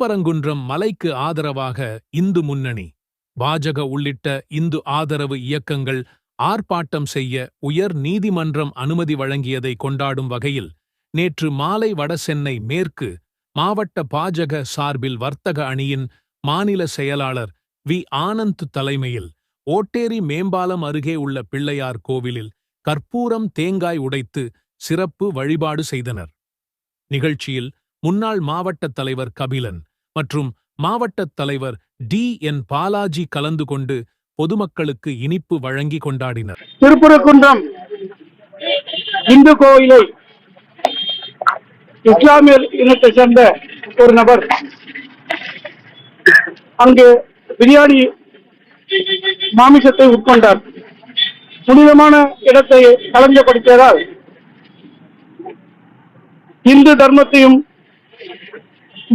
திருப்பரங்குன்றம் மலைக்கு ஆதரவாக இந்து முன்னணி. பாஜக உள்ளிட்ட இந்து ஆதரவு இயக்கங்கள் ஆர்ப்பாட்டம் செய்ய உயர் நீதிமன்றம் அனுமதி வழங்கியதை கொண்டாடும் வகையில் நேற்று மாலை வடசென்னை மேற்கு மாவட்ட பாஜக சார்பில் வர்த்தக அணியின் மாநில செயலாளர் வி. ஆனந்த் தலைமையில் ஓட்டேரி மேம்பாலம் அருகே உள்ள பிள்ளையார் கோவிலில் கற்பூரம் தேங்காய் உடைத்து சிறப்பு வழிபாடு செய்தனர். நிகழ்ச்சியில் முன்னாள் மாவட்டத் தலைவர் கபிலன் மற்றும் மாவட்டத் தலைவர் டி. என். பாலாஜி கலந்து கொண்டு பொதுமக்களுக்கு இனிப்பு வழங்கி கொண்டாடினர். திருப்புரக்குன்றம் இந்து கோயிலை இஸ்லாமிய இனத்தை சேர்ந்த ஒரு நபர். அங்கு பிரியாணி மாமிசத்தை உட்கொண்டார். புனிதமான இடத்தை களஞ்சப்படுத்தியதால் இந்து தர்மத்தையும்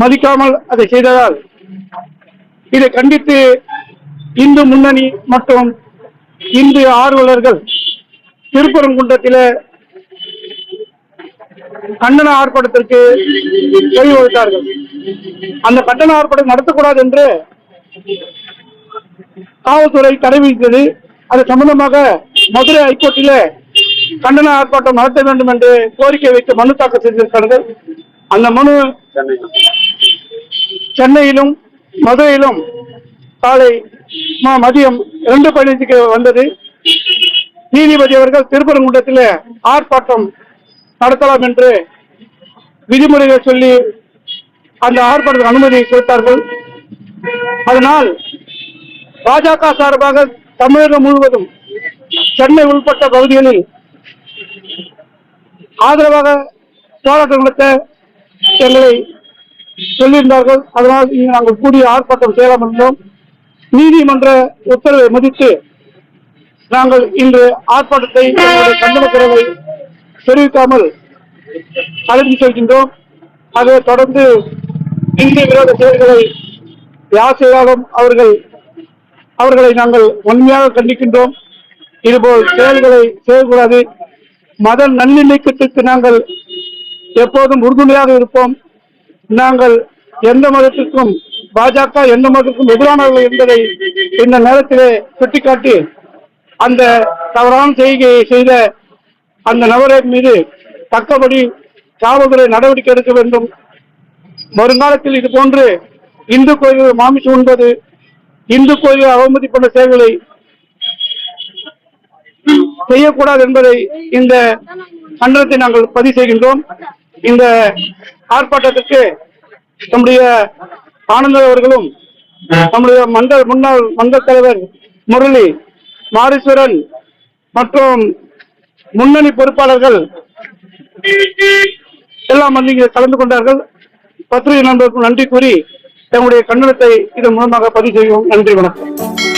மதிக்காமல் அதை செய்ததால் இதை கண்டித்து இந்து முன்னணி மற்றும் இந்து ஆர்வலர்கள் திருப்பரங்குன்றத்திலே கண்டன ஆர்ப்பாட்டத்திற்கு வழிவகுத்தார்கள். அந்த கண்டன ஆர்ப்பாட்டம் நடத்தக்கூடாது என்று காவல்துறை தடை விதித்தது. அது சம்பந்தமாக மதுரை ஹைகோர்ட்டிலே கண்டன ஆர்ப்பாட்டம் நடத்த வேண்டும் என்று கோரிக்கை வைத்து மனு தாக்கல் செய்திருக்கிறார்கள். அந்த மனு சென்னையிலும் மதுரையிலும் காலை மதியம் இரண்டு பதினைந்துக்கு வந்தது. நீதிபதி அவர்கள் திருப்பரங்குன்றத்தில் ஆர்ப்பாட்டம் நடத்தலாம் என்று விதிமுறைகள் சொல்லி அந்த ஆர்ப்பாட்டத்துக்கு அனுமதி கொடுத்தார்கள். அதனால் பாஜக சார்பாக தமிழகம் முழுவதும் சென்னை உள்பட்ட பகுதிகளில் ஆதரவாக போராட்டம் நடத்த எங்களை சொல்லியிருந்தார்கள். அதனால் இங்கு நாங்கள் கூடிய ஆர்ப்பாட்டம் செய்யலாம் இருந்தோம் நீதிமன்ற உத்தரவை மதித்து நாங்கள் இன்று ஆர்ப்பாட்டத்தை கண்டன குரலை தெரிவிக்காமல் அழைத்து செல்கின்றோம். அதை தொடர்ந்து இந்திய விரோத செயல்களை யார் செய்தாலும் அவர்கள் அவர்களை நாங்கள் உண்மையாக கண்டிக்கின்றோம். இதுபோல் செயல்களை செய்யக்கூடாது. மத நல்லிணக்கத்துக்கு நாங்கள் எப்போதும் உறுதுணையாக இருப்போம். நாங்கள் எந்த மதத்திற்கும் பாஜக எந்த மதத்திற்கும் எதிரானவர்கள் என்பதை இந்த நேரத்திலே சுட்டிக்காட்டி அந்த தவறான செய்கையை செய்த அந்த நபரின் மீது தக்கபடி காவல்துறை நடவடிக்கை எடுக்க வேண்டும். வருங்காலத்தில் இது போன்று இந்து கோயில் மாமிசம் உண்பது இந்து கோயில் அவமதி போன்ற சேவைகளை செய்யக்கூடாது என்பதை இந்த கண்டனத்தை நாங்கள் பதிவு செய்கின்றோம். இந்த ஆர்ப்பாட்டத்திற்கு நம்முடைய ஆனந்த அவர்களும் நம்முடைய மண்டல் முன்னாள் மண்டல் தலைவர் முரளி மாரீஸ்வரன் மற்றும் முன்னணி பொறுப்பாளர்கள் எல்லாம் வந்து இங்கே கலந்து கொண்டார்கள். பத்திரிகை நண்பர்களுக்கு நன்றி கூறி தங்களுடைய கண்டனத்தை இதன் மூலமாக பதிவு செய்வோம். நன்றி வணக்கம்.